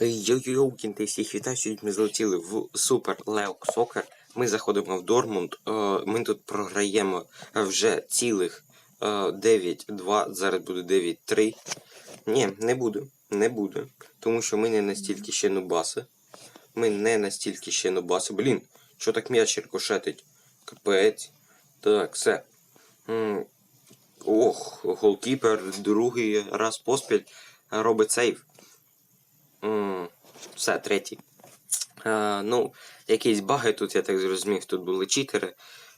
Йо-йо, кінти всіх вітаю, сьогодні ми злетіли в Супер Леок Сокер. Ми заходимо в Дормунд. е, Ми тут програємо вже цілих е, 9-2, зараз буде 9-3. Ні, не буду, не буду. Тому що ми не настільки ще нубаси. Ми не настільки ще нубаси. Блін, що так м'яч рикошетить? Капець. Так, все. Ох, голкіпер другий раз поспіль робить сейв. Все, третій. А, ну, якісь баги тут, я так зрозумів, тут були читери.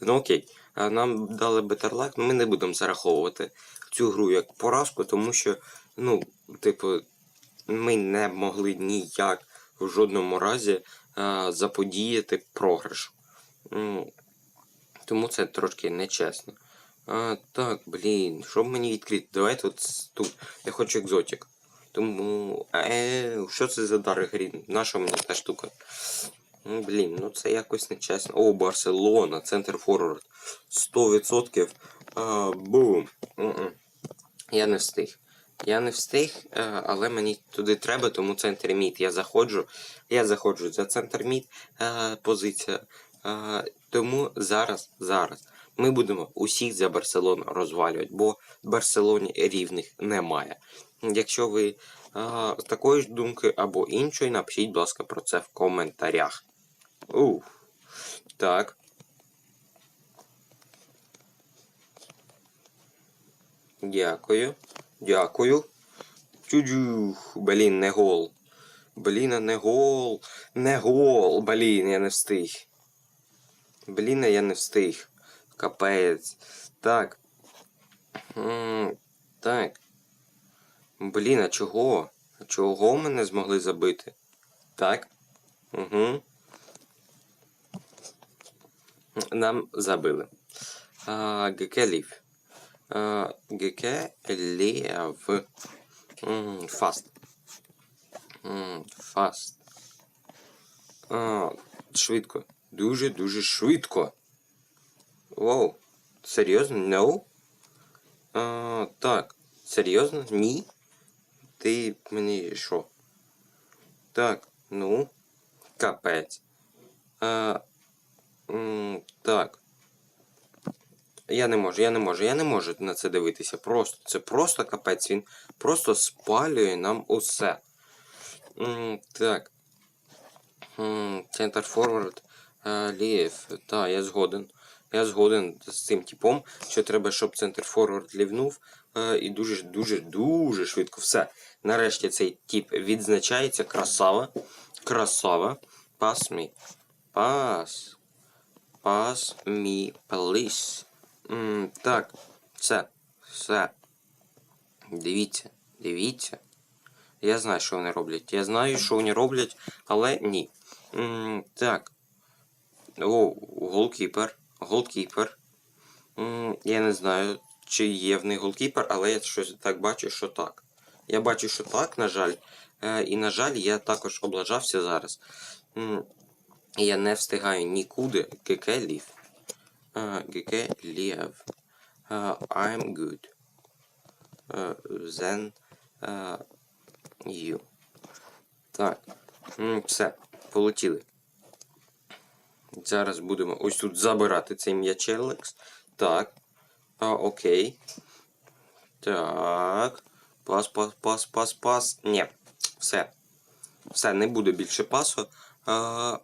Ну окей. Нам дали бетерлак, ну ми не будемо зараховувати цю гру як поразку, тому що, ну, типу, ми не могли ніяк в жодному разі а, заподіяти програш. М, Тому це трошки нечесно. А, так, блін, що б мені відкрити? Давайте от тут. Я хочу екзотик. Тому. Е, що це за дар грін? Наша мені та штука? Ну, блін, ну це якось нечесно. О, Барселона, центр форвард. 100%. А, бум. М-м. Я не встиг. Я не встиг, е, але мені туди треба, тому центр мід. Я заходжу. Я заходжу за центр мід е, позиція. Е, тому зараз, зараз ми будемо усіх за Барселону розвалювати, бо в Барселоні рівних немає. Якщо ви а, такої ж думки або іншої, напишіть, будь ласка, про це в коментарях. Ух. Так. Дякую. Дякую. Тюдюх. Блін, не гол. Блін, не гол. Не гол. Блін, я не встиг. Блін, я не встиг. Капець. Так. Так. Блін, а чого? А чого мене змогли забити? Так. Угу. Нам забили. А, ГК лів. ГК лів. Фаст. Фаст. Швидко. Дуже-дуже швидко. Воу. Серйозно? No? А, так. Серйозно? Ні? Ти мені що? Так, ну. Капець. А, так. Я не можу, я не можу, я не можу на це дивитися. Просто. Це просто капець. Він просто спалює нам усе. Так. Центр форвард. а, Так, я згоден. Я згоден з цим типом, що треба, щоб центр форвард лівнув. е, І дуже, дуже, швидко. Все. Нарешті цей тип відзначається. Красава. Красава. Pass me. Pass. Pass me, please. Так. Все. Все. Дивіться. Дивіться. Я знаю, що вони роблять. Я знаю, що вони роблять, але ні. М, так. О, голкіпер. Голкіпер. Я не знаю, чи є в них голкіпер, але я щось так бачу, що так. Я бачу, що так, на жаль. Е, І, на жаль, я також облажався зараз. Я не встигаю нікуди. ГК лів. Е, ГК лів. Е, I'm good. Then you. Так. Все, полетіли. Зараз будемо ось тут забирати цей м'ячелекс. Так. А, окей. Так. Пас, пас, пас, пас, пас. Ні. Все. Все, не буде більше пасу. А,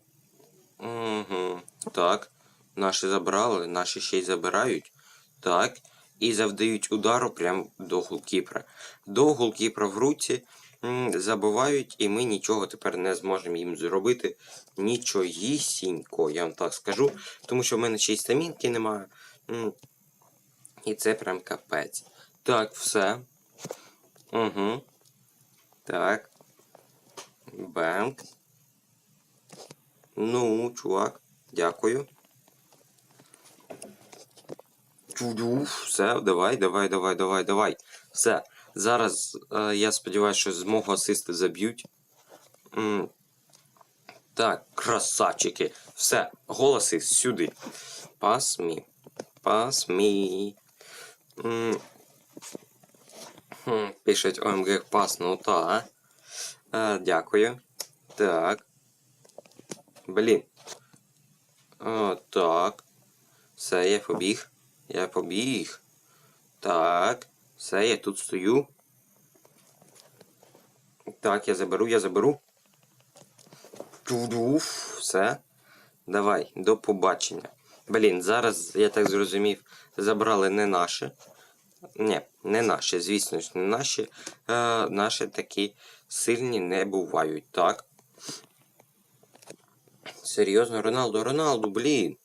угу. Так. Наші забрали, наші ще й забирають. Так. І завдають удару прямо до голкіпера. До голкіпера в руці м, забивають, і ми нічого тепер не зможемо їм зробити. Нічогісінько, я вам так скажу. Тому що в мене ще й стамінки немає. І це прям капець. Так, все. Угу. Так. Бенк. Ну, чувак, дякую. Все, давай, давай, давай, давай, давай. Все. Зараз е, я сподіваюся, що з мого асиста заб'ють. Так, красавчики. Все, голоси сюди. Pass me. Pass me. М, хм, Пишуть ОМГ пас, ну та. А, дякую. Так. Блін. О, так. Все, я побіг. Я побіг. Так. Все, я тут стою. Так, я заберу, я заберу. Тудуф, все. Давай, до побачення. Блін, зараз, я так зрозумів, забрали не наше. Ні, не наші, звісно ж, не наші. Е, наші такі сильні не бувають, так? Серйозно, Роналду, Роналду, блін.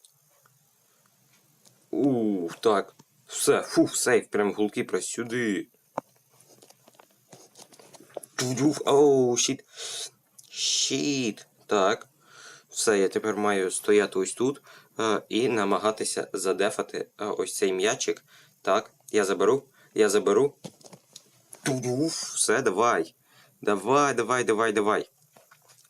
Ух, так. Все, фух, сейф, прям гулки про сюди. Оу, щіт. Щіт. Так. Все, я тепер маю стояти ось тут е, і намагатися задефати е, ось цей м'ячик. Так, я заберу, я заберу. Все, давай. Давай, давай, давай, давай.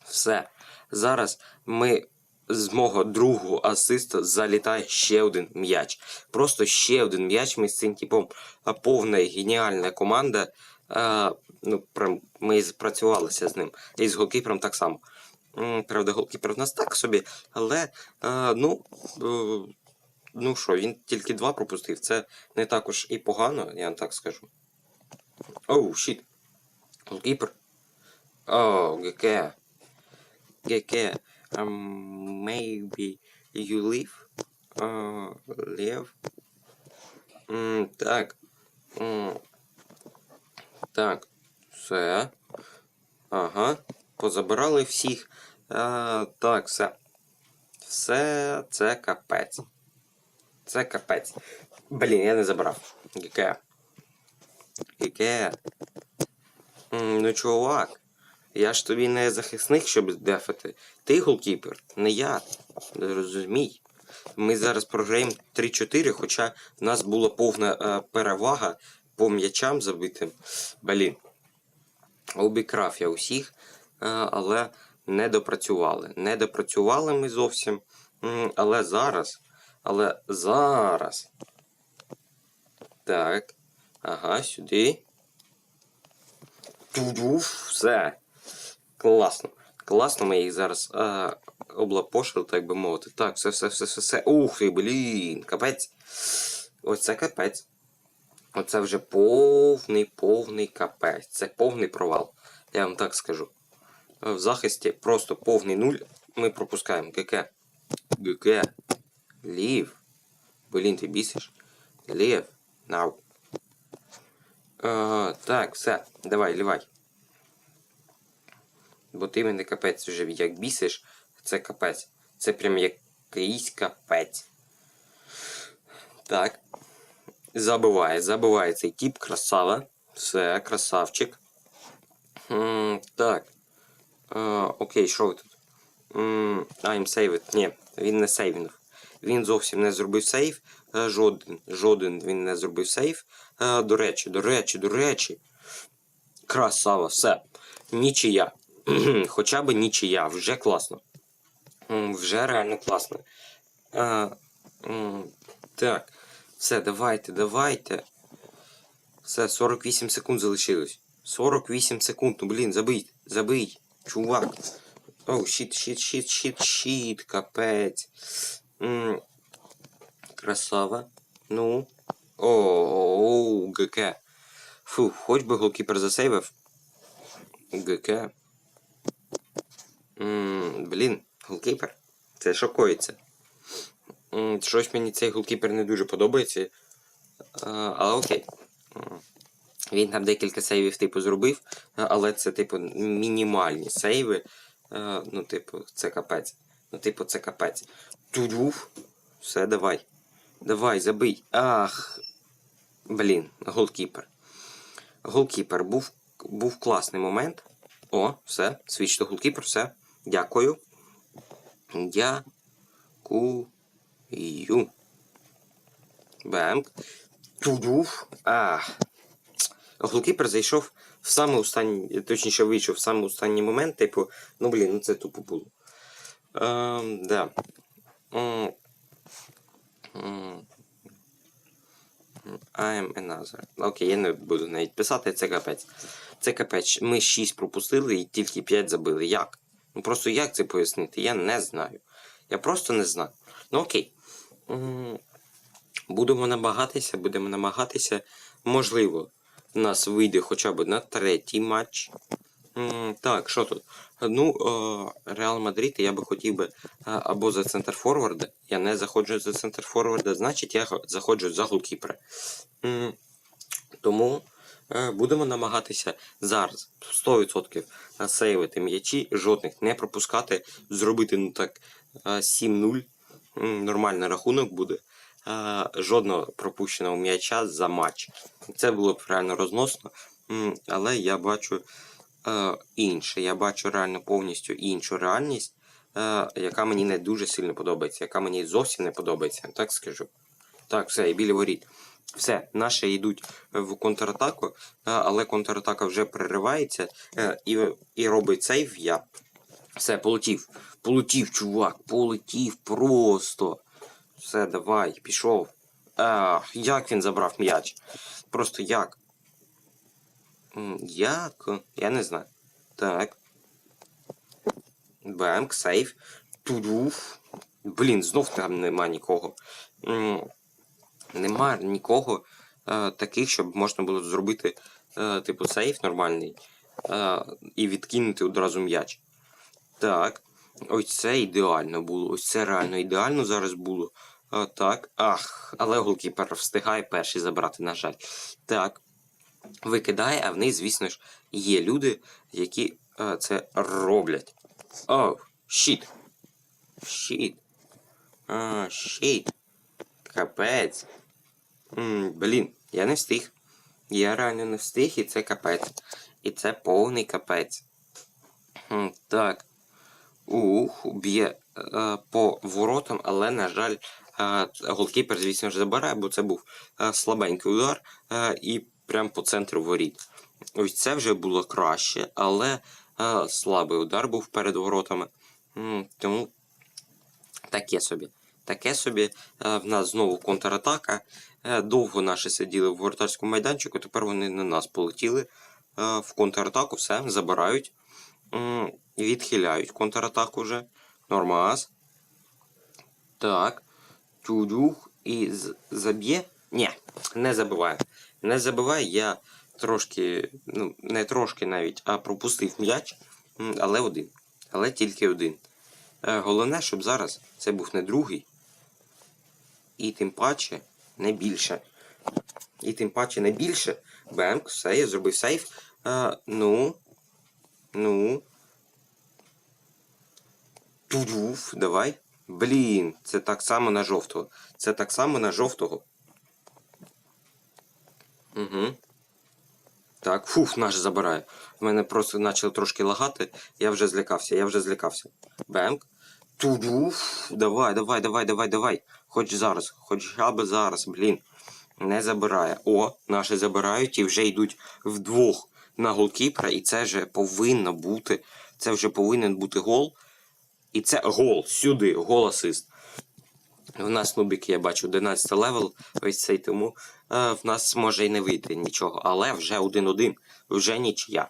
Все. Зараз ми з мого другого асиста залітає ще один м'яч. Просто ще один м'яч. Ми з цим типом повна і геніальна команда. А, ну, прям ми спрацювалися з ним. І з голкіпером так само. Правда, голкіпер в нас так собі, але а, ну. е, Ну що, він тільки два пропустив. Це не також і погано, я вам так скажу. Оу, щіт. Голкіпер. О, ГК. ГК. Um, maybe you leave? Uh, leave? М, так. М, так. Все. Ага. Позабирали всіх. А, так, все. Все це капець. Це капець. Блін, я не забрав. ГК. ГК. М, Ну, чувак. Я ж тобі не захисник, щоб дефати. Ти голкіпер, не я. Розумій. Ми зараз програємо 3-4, хоча в нас була повна е, перевага по м'ячам забитим. Блін. Обікрав я усіх, е, але не допрацювали. Не допрацювали ми зовсім. Але зараз. Але зараз. Так. Ага, сюди. Все. Класно. Класно, ми їх зараз а, облапошили, так би мовити. Так, все, все, все, все, все. Ух ти, блін, капець. Ось це капець. Оце вже повний, повний капець. Це повний провал. Я вам так скажу. В захисті просто повний нуль. Ми пропускаємо. ГК. ГК. Лів. Блін, ти бісиш? Лів. Нау. Так, все. Давай, лівай. Бо ти мене капець вже як бісиш, це капець. Це прям якийсь капець. Так. Забиває, забиває цей тип, красава. Все, красавчик. М, так. Е, окей, що ви тут? М, I'm saved. Ні, він не сейвнув. Він зовсім не зробив сейв. Жоден, жоден він не зробив сейв. Е, до речі, до речі, до речі. Красава, все. Нічия. Хоча б нічия, вже класно. Вже реально класно. А, так, все, давайте, давайте. Все, 48 секунд залишилось. 48 секунд, ну блін, забий, забий, чувак. Оу, щит, щит, щит, щит, щит, капець. М, Красава. Ну. О, ГК. Фу, хоч би голкіпер засейвив. ГК. Блін, голкіпер. Це шокується. Щось мені цей голкіпер не дуже подобається. Але окей. Він там декілька сейвів, типу, зробив, але це, типу, мінімальні сейви. Ну, типу, це капець. Ну, типу, це капець. Тудуф. Все, давай. Давай, забий. Ах. Блін, голкіпер. Голкіпер був, був класний момент. О, все, свіч то голкіпер, все. Дякую. Дякую. Бемк. Тудуф. Ах. Голкіпер зайшов в саме останній, точніше вийшов в саме останній момент, типу, ну блін, ну це тупо було. Ем, да. М. I'm another. Окей, я не буду навіть писати, це капець. Це капець. Ми 6 пропустили і тільки 5 забили. Як? Ну просто як це пояснити? Я не знаю. Я просто не знаю. Ну окей. Будемо намагатися, будемо намагатися. Можливо, в нас вийде хоча б на третій матч. Так, що тут? Ну, е, Реал Мадрид, я би хотів би е, або за центр форварда. Я не заходжу за центр форварда, значить я заходжу за голкіпера. Тому будемо намагатися зараз 100% сейвити м'ячі, жодних не пропускати, зробити ну так е, 7-0. Нормальний рахунок буде. Е, Жодного пропущеного м'яча за матч. Це було б реально розносно, але я бачу е, інше. Я бачу реально повністю іншу реальність, е, яка мені не дуже сильно подобається, яка мені зовсім не подобається, так скажу. Так, все, і біля воріт. Все, наші йдуть в контратаку, але контратака вже переривається е, і, і робить сейв я. Все, полетів. Полетів, чувак, полетів просто. Все, давай, пішов. А, як він забрав м'яч? Просто як? Як? Я не знаю. Так. Бенк, сейф. Тудуф. Блін, знов там нема нікого. Нема нікого е, таких, щоб можна було зробити, е, типу, сейф нормальний е, і відкинути одразу м'яч. Так. Ось це ідеально було. Ось це реально ідеально зараз було. А, так. Ах, але голкіпер встигає перший забрати, на жаль. Так. Викидає, а в неї, звісно ж, є люди, які е, це роблять. Оу, щіт. Щіт. А, щіт. Капець. М, блін, я не встиг. Я реально не встиг, і це капець. І це повний капець. Хм, так. Ух, б'є е, по воротам, але, на жаль, е, голкіпер, звісно ж, забирає, бо це був е, слабенький удар е, і прямо по центру воріт. Ось це вже було краще, але е, слабий удар був перед воротами. М, тому таке собі. Таке собі. Е, в нас знову контратака. Е, довго наші сиділи в воротарському майданчику, тепер вони на нас полетіли е, в контратаку, все, забирають. Відхиляють контратаку вже. Нормас. Так. Тюдюх і заб'є. Ні, не забиває. Не забиває. Я трошки, ну, не трошки навіть, а пропустив м'яч, але один. Але тільки один. Головне, щоб зараз це був не другий. І тим паче не більше. І тим паче не більше. Бемк, все, я зробив сейф. Е, ну. Ну. Тудуф, давай. Блін, це так само на жовтого. Це так само на жовтого. Угу. Так, фух, наш забирає. В мене просто почало трошки лагати. Я вже злякався, я вже злякався. Бемк. Тудуф. Давай, давай, давай, давай, давай. Хоч зараз, хоча б зараз, блін. Не забирає. О, наші забирають і вже йдуть вдвох на голкіпера, і це вже повинно бути. Це вже повинен бути гол. І це гол. Сюди, гол асист. В нас нубік, я бачу, 11 левел, ось цей тому е, в нас може і не вийти нічого, але вже 1-1, вже нічия.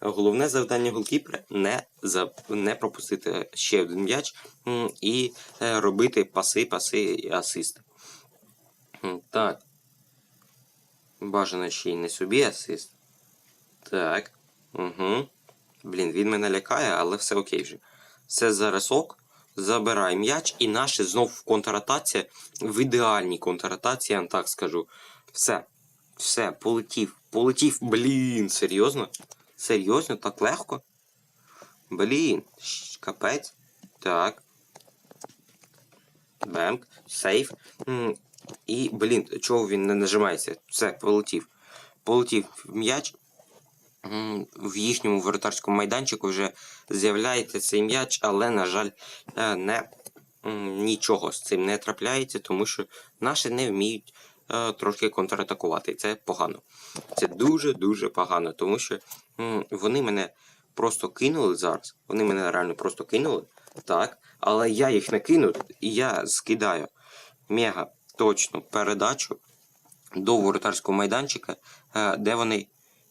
Головне завдання голкіпера не, за, не пропустити ще один м'яч і е, робити паси, паси і асисти. Так. Бажано ще й не собі асист. Так. Угу. Блін, він мене лякає, але все окей вже. Все зараз ок. Забирай м'яч, і наші знов в контратаці, в ідеальній контратаці, я так скажу. Все. Все, полетів. Полетів. Блін, серйозно? Серйозно, так легко? Блін, капець. Так. Бемк, сейф. І, блін, чого він не нажимається? Все, полетів. Полетів м'яч. В їхньому воротарському майданчику вже з'являється цей м'яч, але, на жаль, е, не, нічого з цим не трапляється, тому що наші не вміють трошки контратакувати. І це погано. Це дуже-дуже погано, тому що вони мене просто кинули зараз. Вони мене реально просто кинули. Так, але я їх не кину, і я скидаю мега точну передачу. до воротарського майданчика, е, де вони,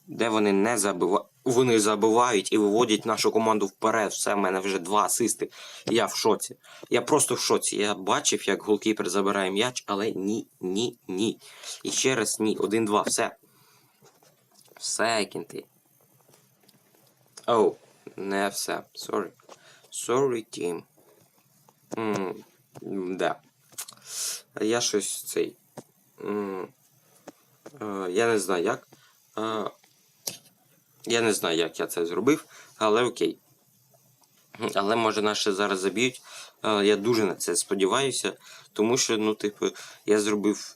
де вони не забивають. Вони забивають і виводять нашу команду вперед. Все, в мене вже два асисти. Я в шоці. Я просто в шоці. Я бачив, як голкіпер забирає м'яч, але ні, ні, ні. І ще раз ні. Один-два. Все. Все, кінти. Оу, не все. Sorry. Sorry, team. М, Да. Я щось цей. М, е, Я не знаю як. Е, Я не знаю, як я це зробив, але окей. Але може наші зараз заб'ють. Е, Я дуже на це сподіваюся, тому що, ну, типу, я зробив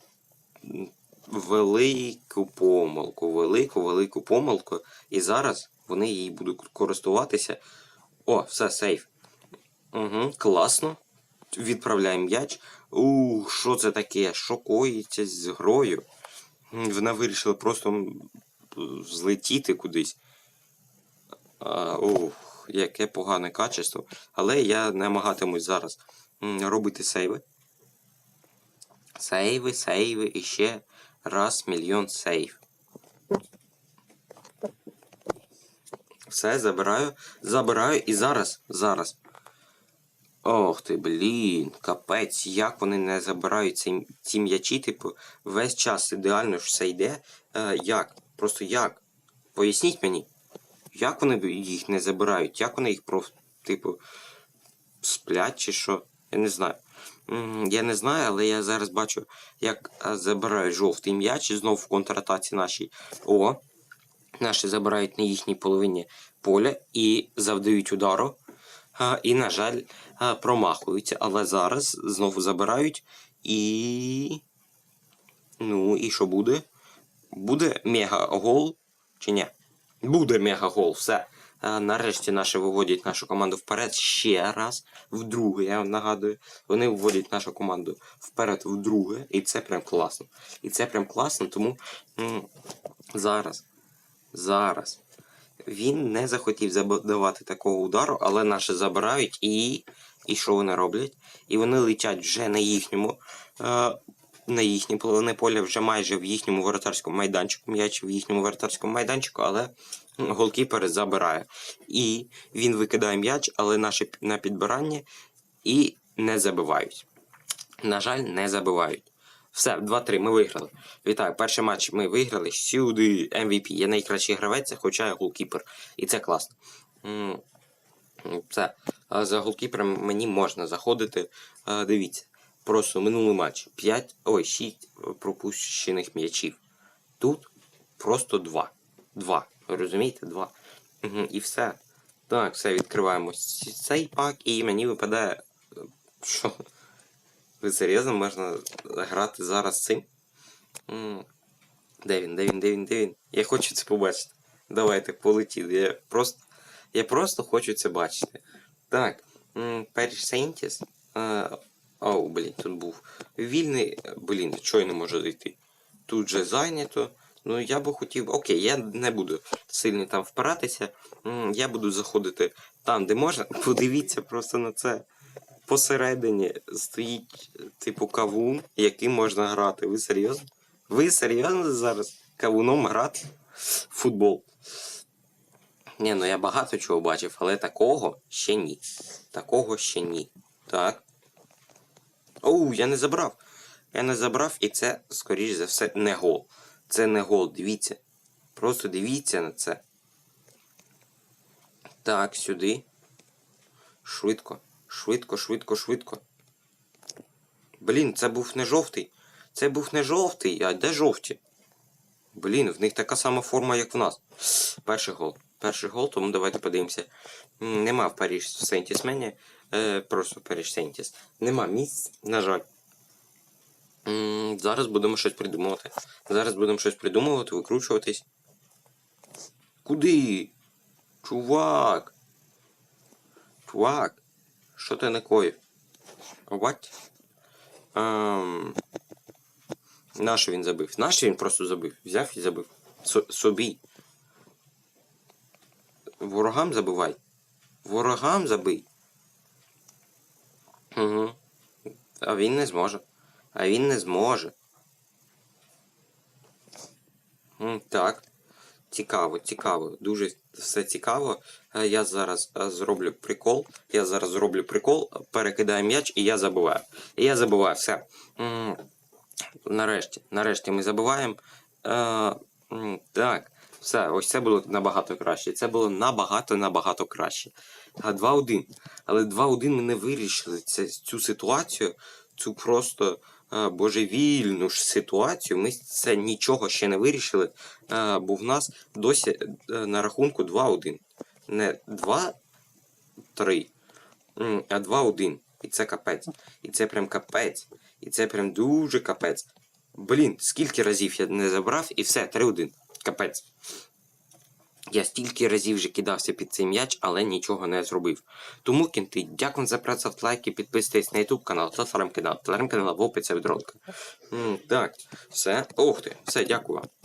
велику помилку, велику, велику помилку, і зараз вони її будуть користуватися. О, все, сейф. Угу, класно. Відправляємо м'яч. Ух, що це таке? Що коїться з грою? Вона вирішила просто злетіти кудись. А, ух, яке погане качество. Але я намагатимусь зараз робити сейви. Сейви, сейви і ще раз мільйон сейв. Все, забираю. Забираю і зараз, зараз. Ох ти, блін, капець, як вони не забирають ці, ці м'ячі, типу, весь час ідеально все йде. Е, як? Просто як? Поясніть мені, як вони їх не забирають? Як вони їх про, типу, сплять чи що? Я не знаю. Я не знаю, але я зараз бачу, як забирають жовтий м'яч і знов в контратаці нашій. О, наші забирають на їхній половині поля і завдають удару. І, на жаль, промахуються. Але зараз знову забирають і. Ну, і що буде? Буде мега-гол чи ні? Буде мега-гол, все. Нарешті наші виводять нашу команду вперед ще раз, вдруге, я вам нагадую. Вони виводять нашу команду вперед вдруге, і це прям класно. І це прям класно, тому зараз, зараз. Він не захотів завдавати такого удару, але наші забирають і. І що вони роблять? І вони летять вже на їхньому. Е, на їхнє половине поля вже майже в їхньому воротарському майданчику. М'яч в їхньому воротарському майданчику, але голкіпер забирає. І він викидає м'яч, але наші на підбиранні і не забивають. На жаль, не забивають. Все, 2-3, ми виграли. Вітаю, перший матч ми виграли. Сюди MVP. Я найкращий гравець, хоча я голкіпер. І це класно. Все. За голкіпером мені можна заходити. Дивіться. Просто минулий матч 5, ой, 6 пропущених м'ячів. Тут просто 2. 2. Розумієте? 2. Угу, і все. Так, все, відкриваємо цей пак, і мені випадає. е, Що? Ви серйозно можна грати зараз цим? Де він, де він, де він, де він? Я хочу це побачити. Давайте, полетіли. Я просто, я просто хочу це бачити. Так, Перш Сейнтіс. Оу, блін, тут був вільний. Блін, чого я не можу зайти? Тут же зайнято. Ну, я би хотів. Окей, я не буду сильно там впиратися. Я буду заходити там, де можна. Подивіться просто на це. Посередині стоїть, типу, кавун, яким можна грати. Ви серйозно? Ви серйозно зараз кавуном грати футбол? Ні, ну я багато чого бачив, але такого ще ні. Такого ще ні. Так. Оу, я не забрав. Я не забрав, і це, скоріш за все, не гол. Це не гол, дивіться. Просто дивіться на це. Так, сюди. Швидко. Швидко, швидко, швидко. Блін, це був не жовтий. Це був не жовтий, а де жовті? Блін, в них така сама форма, як в нас. Перший гол. Перший гол, тому давайте подивимося. Нема в Паріж Сентісмені. Е, просто Паріж Нема місць, на жаль. Зараз будемо щось придумувати. Зараз будемо щось придумувати, викручуватись. Куди? Чувак. Чувак. Що ти накоїв? What? Ем... Нащо він забив? Нащо він просто забив? Взяв і забив. Со- собі. Ворогам забивай. Ворогам забий. Угу. А він не зможе. А він не зможе. Так. Цікаво, цікаво. Дуже все цікаво. Е, Я зараз е, зроблю прикол. Я зараз зроблю прикол, перекидаю м'яч і я забуваю. І я забуваю все. Нарешті, нарешті ми забуваємо. Е, так, все, ось це було набагато краще. Це було набагато набагато краще. А 2-1. Але 2-1 ми не вирішили це, цю ситуацію, цю просто е, божевільну ж ситуацію. Ми це нічого ще не вирішили, е, бо в нас досі е, на рахунку 2-1. Не 2-3, а 2-1. І це капець. І це прям капець. І це прям дуже капець. Блін, скільки разів я не забрав, і все, 3-1. Капець. Я стільки разів вже кидався під цей м'яч, але нічого не зробив. Тому кінти, дякую за працю лайки, підписуйтесь на YouTube канал, телеграм канал, телеграм канал в описі від ролика. Так, все. Ух ти, все, дякую вам.